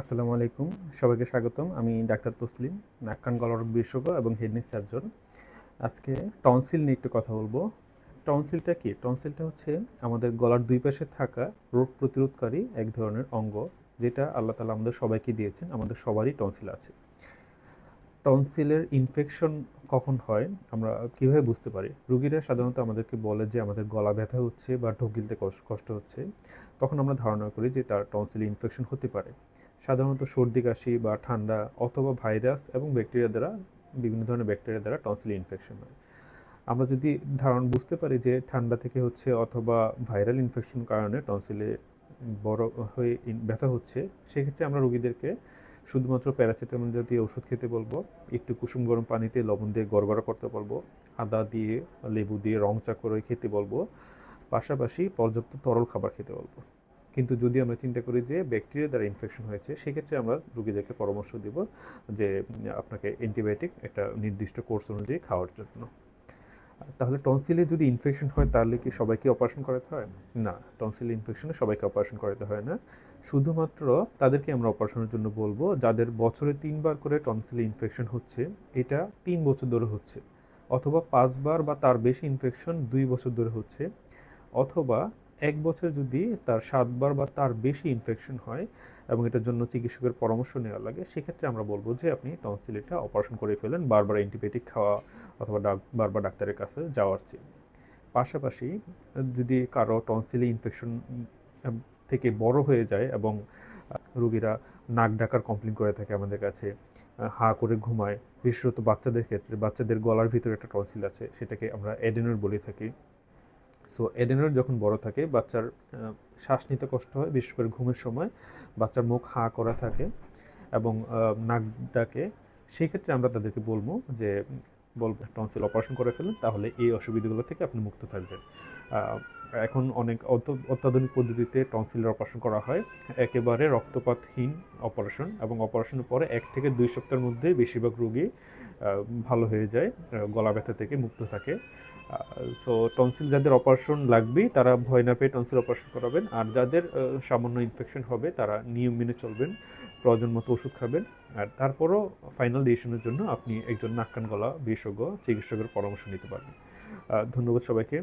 আসসালামু আলাইকুম। সবাইকে স্বাগতম। আমি ডাক্তার তসলিম নাক কান গলার বিশেষজ্ঞ এবং হেডনি সার্জন। আজকে টনসিল নিয়ে একটু কথা বলব। টনসিলটা কি? টনসিলটা হচ্ছে আমাদের গলার দুই পাশে থাকা রোগ প্রতিরোধকারী এক ধরনের অঙ্গ, যেটা আল্লাহ তালা আমাদের সবাইকে দিয়েছেন। আমাদের সবারই টনসিল আছে। টনসিলের ইনফেকশন কখন হয়, আমরা কীভাবে বুঝতে পারি? রুগীরা সাধারণত আমাদেরকে বলে যে আমাদের গলা ব্যথা হচ্ছে বা ঢোক গিলতে কষ্ট কষ্ট হচ্ছে। তখন আমরা ধারণা করি যে তার টনসিল ইনফেকশন হতে পারে। সাধারণত সর্দি, কাশি বা ঠান্ডা অথবা ভাইরাস এবং ব্যাকটেরিয়া দ্বারা, বিভিন্ন ধরনের ব্যাকটেরিয়া দ্বারা টনসিল ইনফেকশন হয়। আমরা যদি ধারণ, বুঝতে পারি যে ঠান্ডা থেকে হচ্ছে অথবা ভাইরাল ইনফেকশন কারণে টনসিলে বড় হয়ে ব্যথা হচ্ছে, সেক্ষেত্রে আমরা রোগীদেরকে শুধুমাত্র প্যারাসিটামল জাতীয় ওষুধ খেতে বলব, একটু কুসুম গরম পানিতে লবণ দিয়ে গড়গড়া করতে বলব, আদা দিয়ে, লেবু দিয়ে রং চা করে খেতে বলব, পাশাপাশি পর্যাপ্ত তরল খাবার খেতে বলব। কিন্তু যদি আমরা চিন্তা করি যে ব্যাকটেরিয়া দ্বারা ইনফেকশন হয়েছে, সেক্ষেত্রে আমরা রুগীদেরকে পরামর্শ দিব যে, আপনাকে অ্যান্টিবায়োটিক একটা নির্দিষ্ট কোর্স অনুযায়ী খাওয়ার জন্য। তাহলে টনসিলে যদি ইনফেকশন হয়, তাহলে কি সবাইকে অপারেশন করাতে হয়? না টনসিল ইনফেকশনে সবাইকে অপারেশন করাতে হয় না। শুধুমাত্র তাদেরকে আমরা অপারেশনের জন্য বলব, যাদের বছরে তিনবার করে টনসিলে ইনফেকশন হচ্ছে, এটা তিন বছর ধরে হচ্ছে। অথবা পাঁচবার বা তার বেশি ইনফেকশন দুই বছর ধরে হচ্ছে। অথবা এক বছর যদি তার সাতবার বা তার বেশি ইনফেকশন হয় এবং এটার জন্য চিকিৎসকের পরামর্শ নেওয়া লাগে, সেক্ষেত্রে আমরা বলব যে আপনি টনসিলটা অপারেশন করে ফেলেন, বারবার অ্যান্টিবায়োটিক খাওয়া অথবা বারবার ডাক্তারের কাছে যাওয়ার চেয়ে। পাশাপাশি যদি কারও টনসিলে ইনফেকশন থেকে বড় হয়ে যায় এবং রোগীরা নাক ডাকার কমপ্লেন করে থাকে আমাদের কাছে হা করে ঘুমায়, বিশেষত বাচ্চাদের ক্ষেত্রে, বাচ্চাদের গলার ভিতরে একটা টনসিল আছে, সেটাকে আমরা এডেনোর বলে থাকি। সো এডেনোর যখন বড় থাকে, বাচ্চার শ্বাস নিতে কষ্ট হয়, বিশেষ করে ঘুমের সময়। বাচ্চার মুখ হা করা থাকে এবং নাক ডাকে। সেই ক্ষেত্রে আমরা তাদেরকে বলব যে বলব টনসিল অপারেশন করে ফেলেন, তাহলে এই অসুবিধাগুলো থেকে আপনি মুক্ত থাকবেন। এখন অনেক অত্য- অত্যাধুনিক পদ্ধতিতে টনসিলের অপারেশন করা হয়। একেবারে রক্তপাতহীন অপারেশন এবং অপারেশনের পরে এক থেকে দুই সপ্তাহের মধ্যে বেশিরভাগ রোগী ভালো হয়ে যায় গলা ব্যথা থেকে মুক্ত থাকে। সো টনসিল যাদের অপারেশন লাগবে, তারা ভয় না পেয়ে টনসিল অপারেশন করাবেন। আর যাদের সামান্য ইনফেকশন হবে, তারা নিয়ম মেনে চলবেন, প্রয়োজন মতো ওষুধ খাবেন। আর তারপরও ফাইনাল ডিসিশনের জন্য আপনি একজন নাক কান গলা বিশেষজ্ঞ, চিকিৎসকের পরামর্শ নিতে পারবেন। ধন্যবাদ সবাইকে।